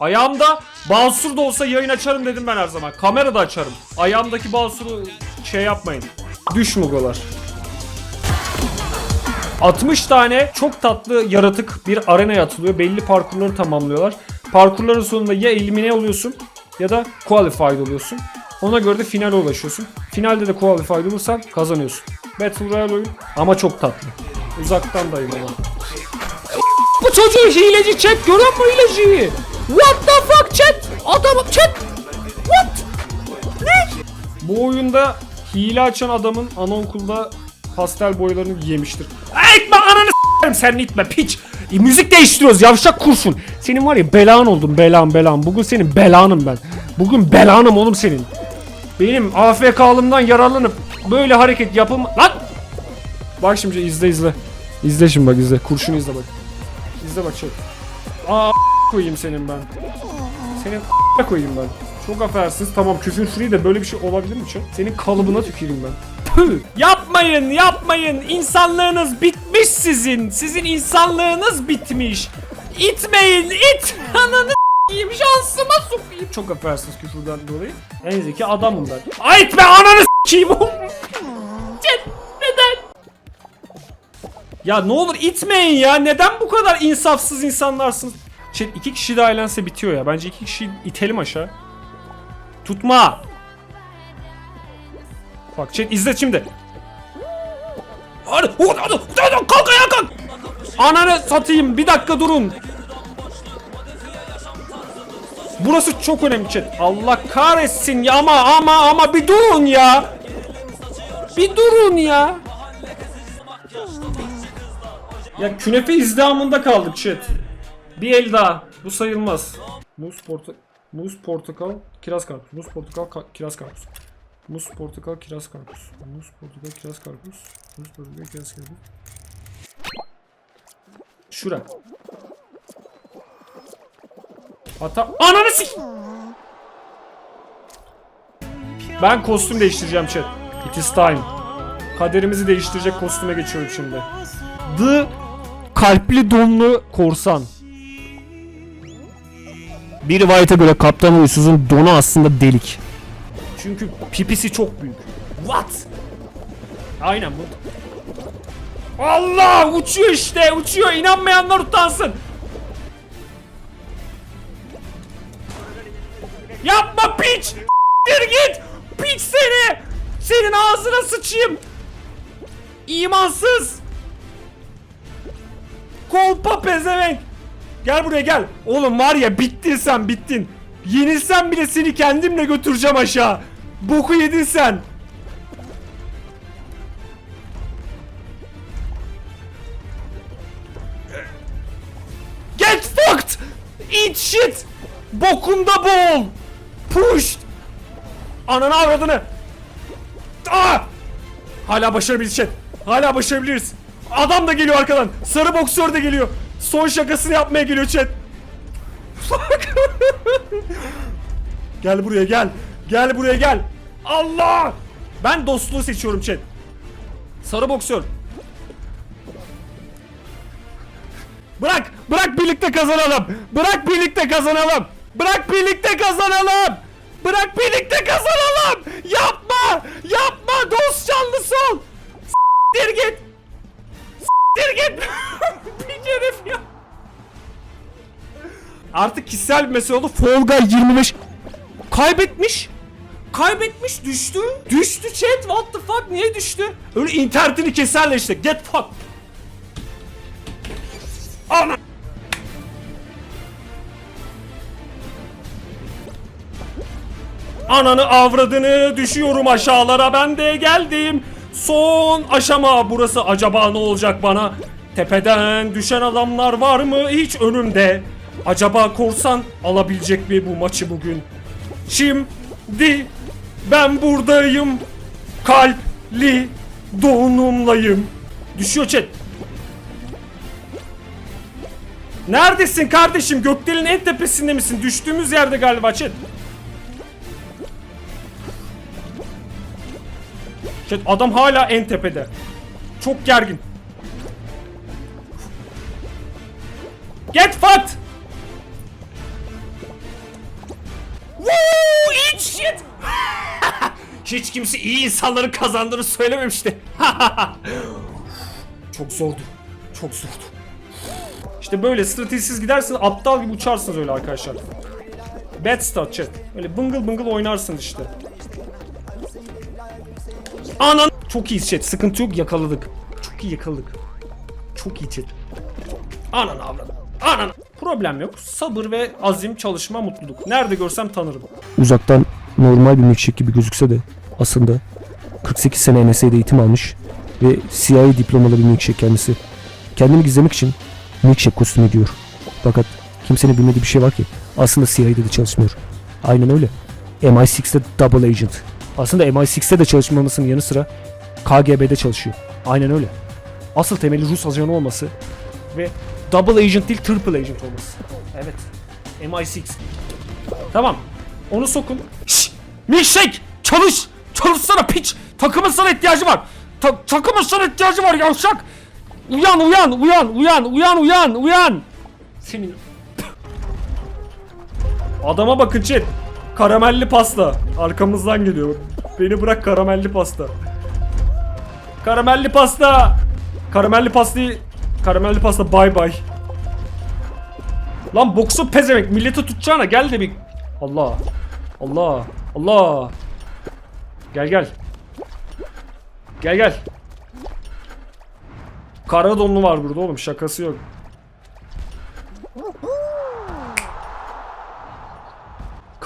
Ayağımda basur da olsa yayın açarım dedim ben her zaman. Kamera da açarım. Ayağımdaki basuru şey yapmayın. Düş mugolar. 60 tane çok tatlı yaratık bir arenaya atılıyor. Belli parkurları tamamlıyorlar. Parkurların sonunda ya elimine oluyorsun ya da qualified oluyorsun. Ona göre de finale ulaşıyorsun. Finalde de qualified olursan kazanıyorsun. Battle Royale oyun ama çok tatlı. Uzaktan dayım. Bu çocuğu hileci chat görüyor musun hileciyi? What the fuck chat? Adamı chat. What? Ne? Bu oyunda hile açan adamın anaokulda pastel boyalarını yemiştir. Ekme ananı s**erim sen itme piç. E, müzik değiştiriyoruz yavşak kurşun. Senin var ya belan oldum belan belan. Bugün senin belanım ben. Bugün belanım oğlum senin. Benim AFK'lımdan yararlanıp böyle hareket yapım... Lan! Bak şimdi izle izle. İzle şimdi bak izle. Kurşunu izle bak. İzle bak şey. Aa koyayım senin ben. Senin koyayım ben. Çok affedersiniz. Tamam küfür free de böyle bir şey olabilir mi çok? Senin kalıbına tüküreyim ben. Püh! Yapmayın yapmayın. İnsanlığınız bitmiş sizin. Sizin insanlığınız bitmiş. İtmeyin it. Ananı s**eyim şansıma sokayım. Çok affedersiniz küfürden dolayı. En zeki adamım ben. Ay itme ananı s**eyim. Ya ne olur itmeyin ya. Neden bu kadar insafsız insanlarsınız? Şey iki kişi daha eğlense bitiyor ya. Bence iki kişi itelim aşağı. Tutma. Bak chat izle şimdi. Hadi, hadi, hadi, hadi, kalk ayağa kalk. Ananı satayım. Bir dakika durun. Burası çok önemli chat. Allah kahretsin ya ama ama ama bir durun ya. Bir durun ya. Ya künefe izdihamında kaldık chat. Bir el daha. Bu sayılmaz. Muz porta Muz portakal kiraz karpuz. Muz portakal ka- kiraz karpuz. Muz portakal kiraz karpuz. Muz portakal kiraz karpuz. Muz portakal kiraz karpuz. Şura. Hata Ananı sik. Ben kostüm değiştireceğim chat. It is time. Kaderimizi değiştirecek kostüme geçiyorum şimdi. The kalpli donlu korsan. Bir rivayete göre Kaptan Uysuz'un donu aslında delik. Çünkü pipisi çok büyük. What? Aynen bu. Allah uçuyor işte uçuyor inanmayanlar utansın. Yapma piç! S**tir git! Piç seni! Senin ağzına sıçayım! İmansız! Kolpa pezevenk! Gel buraya gel. Oğlum var ya bittin sen bittin. Yenilsen bile seni kendimle götüreceğim aşağı. Boku yedin sen. Get fucked! Eat shit! Bokunda boğul! Push! Ananı avradını! Aa! Hala başarabiliriz. Hala başarabiliriz. Adam da geliyor arkadan. Sarı boksör de geliyor. Son şakasını yapmaya geliyor chat. gel buraya gel. Gel buraya gel. Allah! Ben dostluğu seçiyorum chat. Sarı boksör. Bırak! Bırak birlikte kazanalım! Bırak birlikte kazanalım! Bırak birlikte kazanalım! Bırak birlikte kazanalım! Yapma! Yapma! Dost canlısı ol! S**tir git! S**tir git! Piç herif ya! Artık kişisel bir mesele oldu. Fall Guy 25 kaybetmiş. Kaybetmiş düştü. Düştü chat what the fuck niye düştü? Öyle internetini keserler işte. Get fuck. Ana. Ananı avradını düşüyorum aşağılara ben de geldim. Son aşama burası acaba ne olacak bana? Tepeden düşen adamlar var mı hiç önümde? Acaba korsan alabilecek mi bu maçı bugün? Şimdi ben buradayım. Kalpli donumlayım. Düşüyor chat. Neredesin kardeşim? Gökdelenin en tepesinde misin? Düştüğümüz yerde galiba chat. Chat adam hala en tepede. Çok gergin. Get fucked! Chat. Hiç kimse iyi insanların kazandığını söylememişti. Çok zordu. Çok zordu. İşte böyle stratejisiz gidersiniz aptal gibi uçarsınız öyle arkadaşlar. Bad start chat. Öyle bıngıl bıngıl oynarsınız işte. Anan. Çok iyi chat. Sıkıntı yok yakaladık. Çok iyi yakaladık. Çok iyi chat. Anan avradım. Anan. Problem yok. Sabır ve azim, çalışma, mutluluk. Nerede görsem tanırım. Uzaktan normal bir milkshake gibi gözükse de aslında 48 sene NSA'de eğitim almış ve CIA diplomalı bir milkshake kendisi. Kendini gizlemek için milkshake kostümü giyiyor. Fakat kimsenin bilmediği bir şey var ki aslında CIA'de de çalışmıyor. Aynen öyle. MI6'de double agent. Aslında MI6'de de çalışmamasının yanı sıra KGB'de çalışıyor. Aynen öyle. Asıl temeli Rus ajanı olması ve double agent değil triple agent olması. Evet. MI6. Tamam. Onu sokun. Şşş! Milkshake! Çalış! Çalışsana piç! Takımın sana ihtiyacı var. Ta- takımın sana ihtiyacı var yavşak! Uyan uyan uyan uyan uyan uyan uyan! Senin... Adama bakın chat. Karamelli pasta. Arkamızdan geliyor. Beni bırak karamelli pasta. Karamelli pasta. Karamelli pastayı... Karamelli pasta bay bay. Lan boksu pezemek milleti tutacağına gel de bir Allah Allah Allah Gel gel Gel gel Kara donlu var burada oğlum şakası yok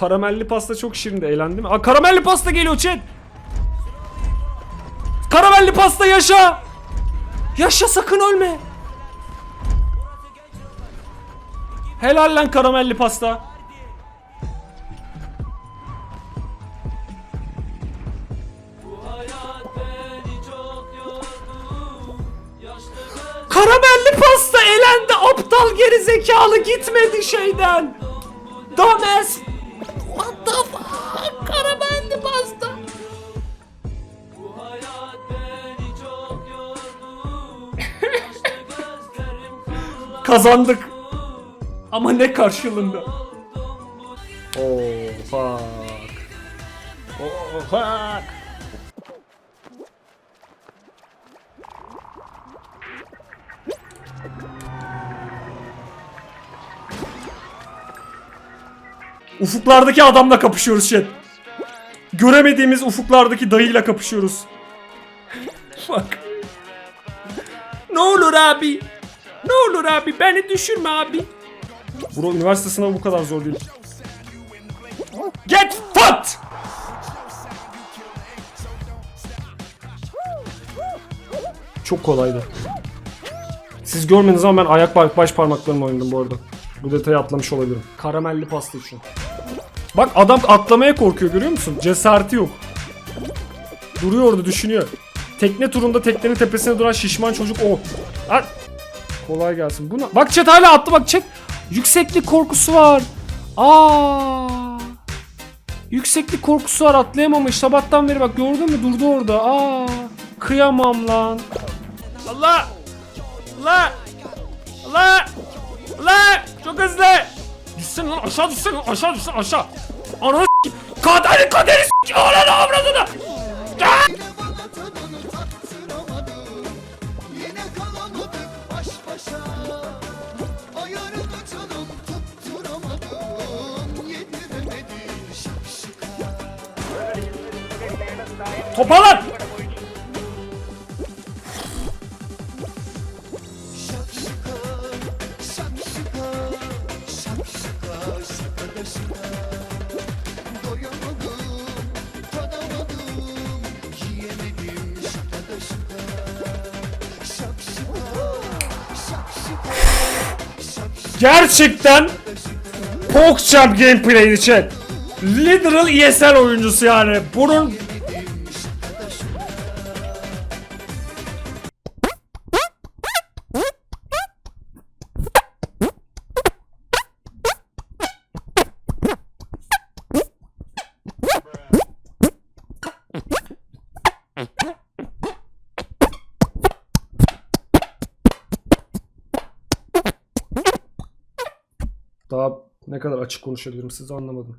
Karamelli pasta çok şirindi eğlendim. Aa karamelli pasta geliyor chat Karamelli pasta yaşa Yaşa sakın ölme Helal lan karamelli pasta. Karamelli pasta elendi aptal geri zekalı gitmedi şeyden. Dumbass. The fuck? Karamelli pasta. Kazandık. Ama ne karşılığında? Oh fuck. Oh fuck. Ufuklardaki adamla kapışıyoruz chat. Göremediğimiz ufuklardaki dayıyla kapışıyoruz. Fuck. Ne olur abi. Ne olur abi beni düşürme abi. Bro üniversite sınavı bu kadar zor değil. Get fucked! Çok kolaydı. Siz görmediniz ama ben ayak baş parmaklarımla oynadım bu arada. Bu detayı atlamış olabilirim. Karamelli pasta için. Bak adam atlamaya korkuyor görüyor musun? Cesareti yok. Duruyor orada düşünüyor. Tekne turunda teknenin tepesine duran şişman çocuk o. At. Kolay gelsin. Buna bak chat hala attı bak chat. Yükseklik korkusu var. Aa. Yükseklik korkusu var atlayamamış. Sabahtan beri bak gördün mü durdu orada. Aa. Kıyamam lan. Allah. Allah. Allah. Allah. Çok hızlı. Düşsene lan aşağı düşsene lan aşağı düşsene aşağı. Ananı s**eyim. Kaderi kaderi s**eyim. Ananı avradını. Ah! Yine Gerçekten PogChamp gameplay'di chat. Literal ESL oyuncusu yani. Bunun açık konuşabilirim size anlamadım.